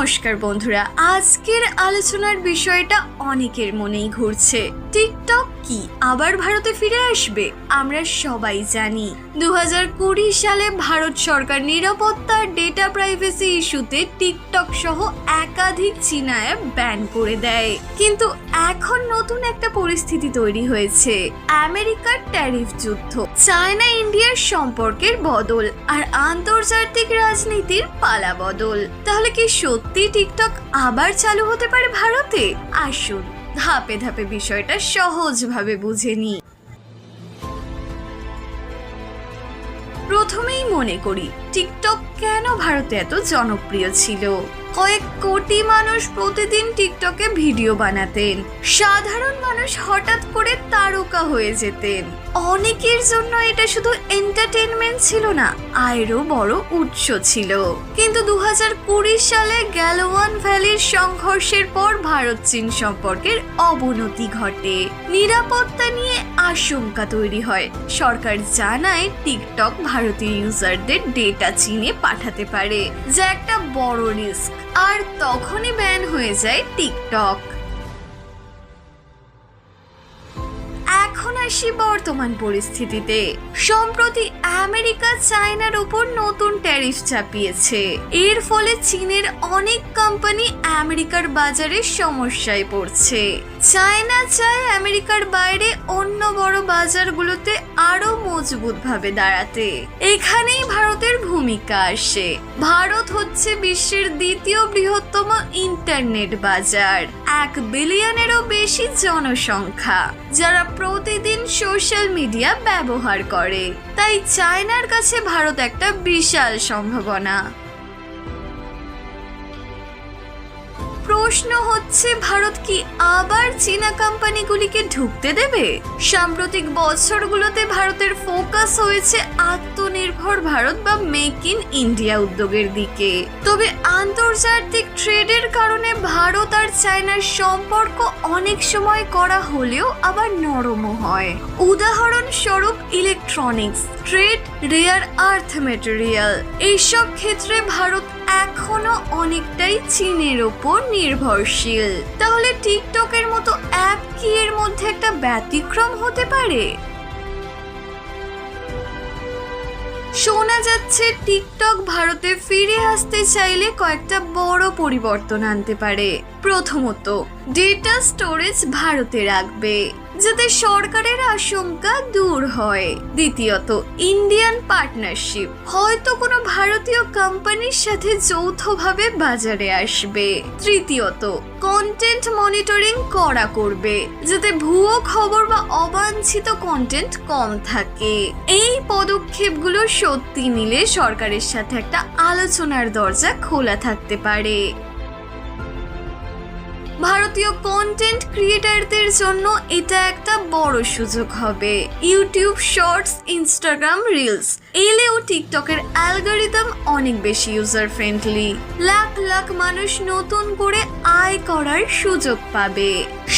নমস্কার বন্ধুরা আজকের আলোচনার বিষয়টা অনেকের মনেই ঘুরছে। টিকটক কি আবার ভারতে ফিরে আসবে? আমরা সবাই জানি। দু সালে ভারত সরকার নিরাপত্তার ডেটা প্রাইভেসি ইস্যুতে টিকটক সহ একাধিক চীনা অ্যাপ ব্যান করে দেয়। কিন্তু এখন নতুন একটা পরিস্থিতি তৈরি হয়েছে। আমেরিকার ট্যারিফ যুদ্ধ, চায়না ইন্ডিয়ার সম্পর্কের বদল আর আন্তর্জাতিক রাজনীতির পালা বদল। তাহলে কি সত্যি টিকটক আবার চালু হতে পারে ভারতে? আসুন। ধাপে ধাপে বিষয়টা সহজভাবে বুঝে নিই প্রথমেই মনে করি টিকটক কেন ভারতে এত জনপ্রিয় ছিল? কয়েক কোটি মানুষ প্রতিদিন টিকটকে ভিডিও বানাতেন। সাধারণ মানুষ হঠাৎ করে তারকা হয়ে যেতেন। অনেকের জন্য এটা শুধু এন্টারটেনমেন্ট ছিল না, আয়েরও বড় উৎস ছিল। কিন্তু দু সালে গ্যালোয়ান ভ্যালির সংঘর্ষের পর ভারত চীন সম্পর্কের অবনতি ঘটে। নিরাপত্তা নিয়ে আশঙ্কা তৈরি হয়। সরকার জানায়, টিকটক ভারতীয় ইউজারদের ডেটা চীনে পাঠাতে পারে যা একটা বড় রিস্ক আর তখনই ব্যান হয়ে যায় টিকটক আসি বর্তমান পরিস্থিতিতে। সম্প্রতি আমেরিকা চায়নার উপর নতুন ট্যারিফ চাপিয়েছে। এর ফলে চীনের অনেক কোম্পানি আমেরিকার বাজারে সমস্যায় পড়ছে। চায়না চায় আমেরিকার বাইরে অন্য বড় বাজারগুলোতে আরও মজবুতভাবে দাঁড়াতে। এখানেই ভারতের ভূমিকা আসে। ভারত হচ্ছে বিশ্বের দ্বিতীয় বৃহত্তম ইন্টারনেট বাজার। এক বিলিয়নেরও বেশি জনসংখ্যা, যারা প্রতিদিন সোশ্যাল মিডিয়া ব্যবহার করে। তাই চায়নার কাছে ভারত একটা বিশাল সম্ভাবনা। প্রশ্ন হচ্ছে, ভারত কি আবার চীনা কোম্পানিগুলিকে ঢুকতে দেবে? সাম্প্রতিক বছরগুলোতে ভারতের ফোকাস হয়েছে আত্মনির্ভর ভারত বা মেক ইন ইন্ডিয়া উদ্যোগের দিকে। তবে আন্তর্জাতিক ট্রেডের কারণে ভারত আর চায়নার সম্পর্ক অনেক সময় করা হলেও আবার নরমও হয়। উদাহরণস্বরূপ electronics, trade, rare, earth material, এইসব ক্ষেত্রে ভারত এখনও অনেকটাই চীনের ওপর নির্ভরশীল। তাহলে টিকটকের মতো অ্যাপ কি এর মধ্যে একটা ব্যতিক্রম হতে পারে? শোনা যাচ্ছে টিকটক ভারতে ফিরে আসতে চাইলে কয়েকটা বড় পরিবর্তন আনতে পারে। প্রথমত ডেটা স্টোরেজ ভারতে রাখবে, যাতে সরকারের আশঙ্কা দূর হয়। দ্বিতীয়ত ইন্ডিয়ান পার্টনারশিপ হয়তো কোনো ভারতীয় কোম্পানির সাথে যৌথভাবে বাজারে আসবে। তৃতীয়ত কন্টেন্ট মনিটরিং করা করবে, যাতে ভুয়ো খবর বা অবাঞ্ছিত কন্টেন্ট কম থাকে। এই পদক্ষেপগুলো সত্যি নিলে সরকারের সাথে একটা আলোচনার দরজা খোলা থাকতে পারে। ভারতীয় কন্টেন্ট ক্রিয়েটারদের জন্য এটা একটা বড় সুযোগ হবে। ইউটিউব শর্টস ইনস্টাগ্রাম রিলস এলেও টিকটকের অ্যালগোরিদম অনেক বেশি ইউজার ফ্রেন্ডলি লাখ লাখ মানুষ নতুন করে আয় করার সুযোগ পাবে।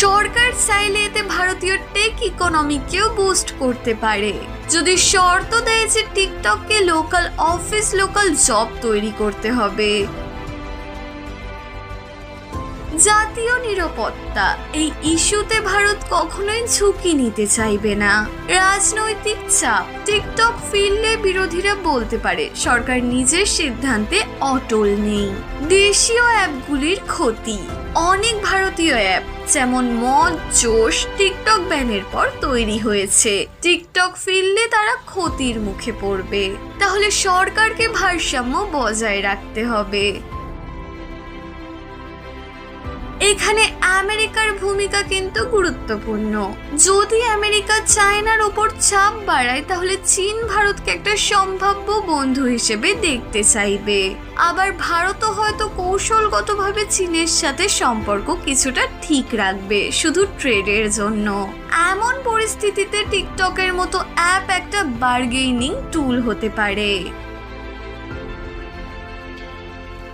সরকার চাইলে এতে ভারতীয় টেক ইকোনমিকেও বুস্ট করতে পারে। যদি শর্ত দেয় যে টিকটককে লোকাল অফিস লোকাল জব তৈরি করতে হবে। জাতীয় নিরাপত্তা। এই ইস্যুতে ভারত কখনোই ঝুঁকি নিতে চাইবে না। রাজনৈতিক চাপ টিকটক ফিরলে বিরোধীরা বলতে পারে, সরকার নিজের সিদ্ধান্তে অটল নেই। দেশীয় অ্যাপগুলির ক্ষতি। অনেক ভারতীয় অ্যাপ, যেমন মদ, জোশ, টিকটক ব্যানের পর তৈরি হয়েছে। টিকটক ফিরলে তারা ক্ষতির মুখে পড়বে। তাহলে সরকারকে ভারসাম্য বজায় রাখতে হবে। এখানে আমেরিকার ভূমিকা কিন্তু গুরুত্বপূর্ণ। যদি আমেরিকা চায়নার ওপর চাপ বাড়ায়, তাহলে চীন ভারতকে একটা সম্ভাব্য বন্ধু হিসেবে দেখতে চাইবে। আবার ভারতও হয়তো কৌশলগতভাবে চীনের সাথে সম্পর্ক কিছুটা ঠিক রাখবে, শুধু ট্রেডের জন্য। এমন পরিস্থিতিতে টিকটকের মতো অ্যাপ একটা বার্গেনিং টুল হতে পারে।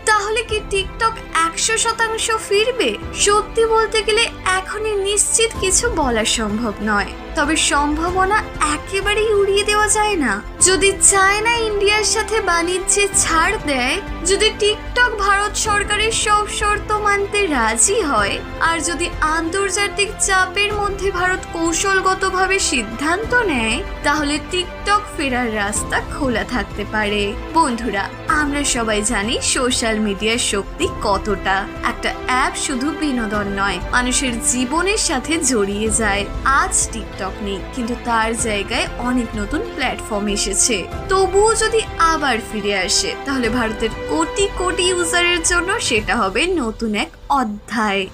তাহলে কি টিকটক একশো শতাংশ ফিরবে? সত্যি বলতে গেলে এখনই নিশ্চিত কিছু বলা সম্ভব নয়। তবে সম্ভাবনা একেবারেই উড়িয়ে দেওয়া যায় না। যদি চায়না ইন্ডিয়ার সাথে বাণিজ্যে ছাড় দেয়, যদি টিকটক ভারত সরকারের সব শর্ত মানতে রাজি হয়। আর যদি আন্তর্জাতিক চাপের মধ্যে ভারত কৌশলগতভাবে সিদ্ধান্ত নেয়, তাহলে টিকটক ফেরার রাস্তা খোলা থাকতে পারে। বন্ধুরা, আমরা সবাই জানি সোশ্যাল মিডিয়ার শক্তি কতটা। একটা অ্যাপ শুধু বিনোদন নয়, মানুষের জীবনের সাথে জড়িয়ে যায়। আজ টিকটক নেই, কিন্তু তার জায়গায় অনেক নতুন প্ল্যাটফর্ম এসেছে। তবুও যদি আবার ফিরে আসে, তাহলে ভারতের কোটি কোটি ইউজারের জন্য সেটা হবে নতুন এক অধ্যায়।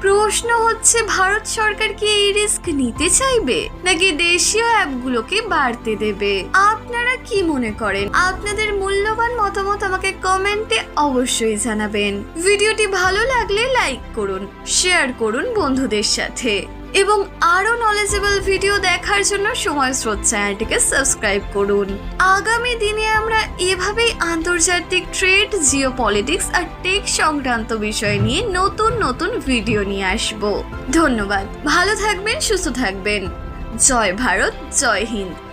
প্রশ্ন হচ্ছে, ভারত সরকার কি এই রিস্ক নিতে চাইবে? নাকি দেশীয় অ্যাপগুলোকে বাড়তে দেবে? আপনারা কি মনে করেন? আপনাদের মূল্যবান মতামত আমাকে কমেন্টে অবশ্যই জানাবেন। ভিডিওটি ভালো লাগলে লাইক করুন, শেয়ার করুন বন্ধুদের সাথে। এবং আরও নলেজেবল ভিডিও দেখার জন্য সময় স্রোত চ্যানেলটিকে সাবস্ক্রাইব করুন। আগামী দিনে আমরা এভাবেই আন্তর্জাতিক ট্রেড জিও পলিটিক্স আর টেক সংক্রান্ত বিষয় নিয়ে নতুন নতুন ভিডিও নিয়ে আসব। ধন্যবাদ। ভালো থাকবেন, সুস্থ থাকবেন। জয় ভারত, জয় হিন্দ।